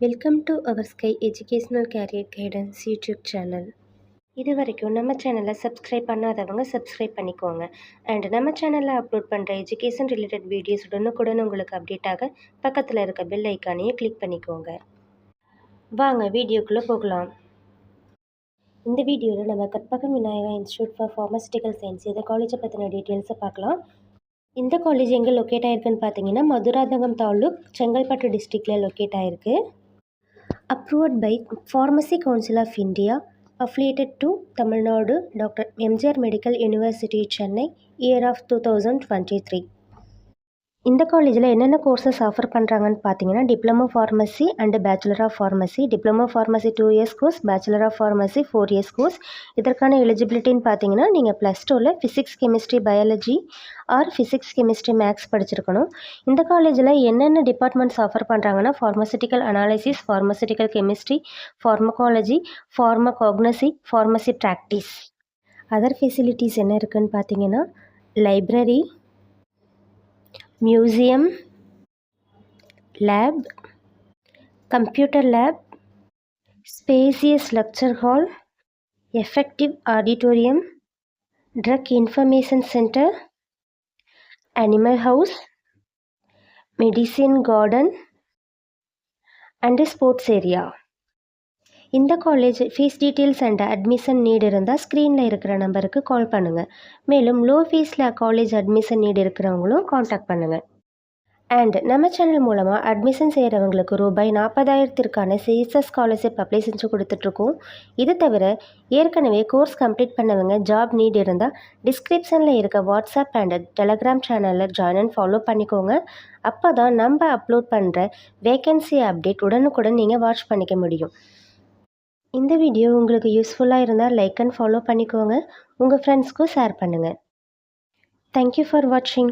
Welcome to our sky educational career guidance YouTube channel இது வரைக்கும் நம்ம சேனலை சப்ஸ்கிரைப் பண்ணாதவங்க சப்ஸ்கிரைப் பண்ணிக்கோங்க. அண்ட் நம்ம சேனலில் அப்லோட் பண்ணுற எஜுகேஷன் ரிலேட்டட் வீடியோஸ் உடனுக்குடன் உங்களுக்கு அப்டேட் ஆக பக்கத்தில் இருக்க பெல் ஐக்கானையும் கிளிக் பண்ணிக்கோங்க. வாங்க வீடியோக்குள்ளே போகலாம். இந்த வீடியோவில் நம்ம Karpagam Vinayaka institute for pharmaceutical science இந்த காலேஜை பற்றின டீட்டெயில்ஸை பார்க்கலாம். இந்த காலேஜ் எங்கே லொக்கேட் ஆயிருக்குன்னு பார்த்தீங்கன்னா மதுராந்தகம் தாலுக் செங்கல்பட்டு டிஸ்ட்ரிக்டில் லொக்கேட் ஆயிருக்கு. approved by Pharmacy Council of India, affiliated to Tamil Nadu, Dr. MJR Medical University, Chennai, year of 2023. இந்த காலேஜில் என்னென்ன கோர்சஸ் ஆஃபர் பண்ணுறாங்கன்னு பார்த்தீங்கன்னா diploma pharmacy and bachelor of pharmacy diploma pharmacy two years course bachelor of pharmacy four years course இதற்கான எலிஜிபிலிட்டின்னு பார்த்தீங்கன்னா நீங்கள் plus டூவில் physics chemistry biology or physics chemistry maths படிச்சிருக்கணும். இந்த காலேஜில் என்னென்ன டிபார்ட்மெண்ட்ஸ் ஆஃபர் பண்ணுறாங்கன்னா pharmaceutical analysis pharmaceutical chemistry pharmacology pharmacognosy pharmacy practice other facilities என்ன இருக்குன்னு பார்த்தீங்கன்னா library museum lab computer lab spacious lecture hall effective auditorium drug information centre animal house medicine garden and sports area இந்த college fees details and admission need இருந்தால் ஸ்க்ரீனில் இருக்கிற நம்பருக்கு call பண்ணுங்கள் மேலும் லோ ஃபீஸில் காலேஜ் அட்மிஷன் நீடு இருக்கிறவங்களும் contact பண்ணுங்கள் அண்ட் நம்ம சேனல் மூலமாக அட்மிஷன் செய்கிறவங்களுக்கு ரூபாய் நாற்பதாயிரத்திற்கான சிஎஸ்எஸ் ஸ்காலர்ஷிப் அப்ளை செஞ்சு கொடுத்துட்ருக்கோம். இது தவிர ஏற்கனவே கோர்ஸ் கம்ப்ளீட் பண்ணவங்க ஜாப் நீட் இருந்தால் டிஸ்கிரிப்ஷனில் இருக்க வாட்ஸ்அப் அண்ட் டெலகிராம் சேனலில் ஜாயின் அண்ட் ஃபாலோ பண்ணிக்கோங்க. அப்போ தான் நம்ம அப்லோட் பண்ணுற வேகன்சி அப்டேட் உடனுக்குடன் நீங்கள் வாட்ச் பண்ணிக்க முடியும். இந்த வீடியோ உங்களுக்கு யூஸ்ஃபுல்லாக இருந்தால் லைக் அண்ட் ஃபாலோ பண்ணிக்கோங்க. உங்கள் ஃப்ரெண்ட்ஸ்க்கும் ஷேர் பண்ணுங்கள் தேங்க்யூ ஃபார் வாட்சிங்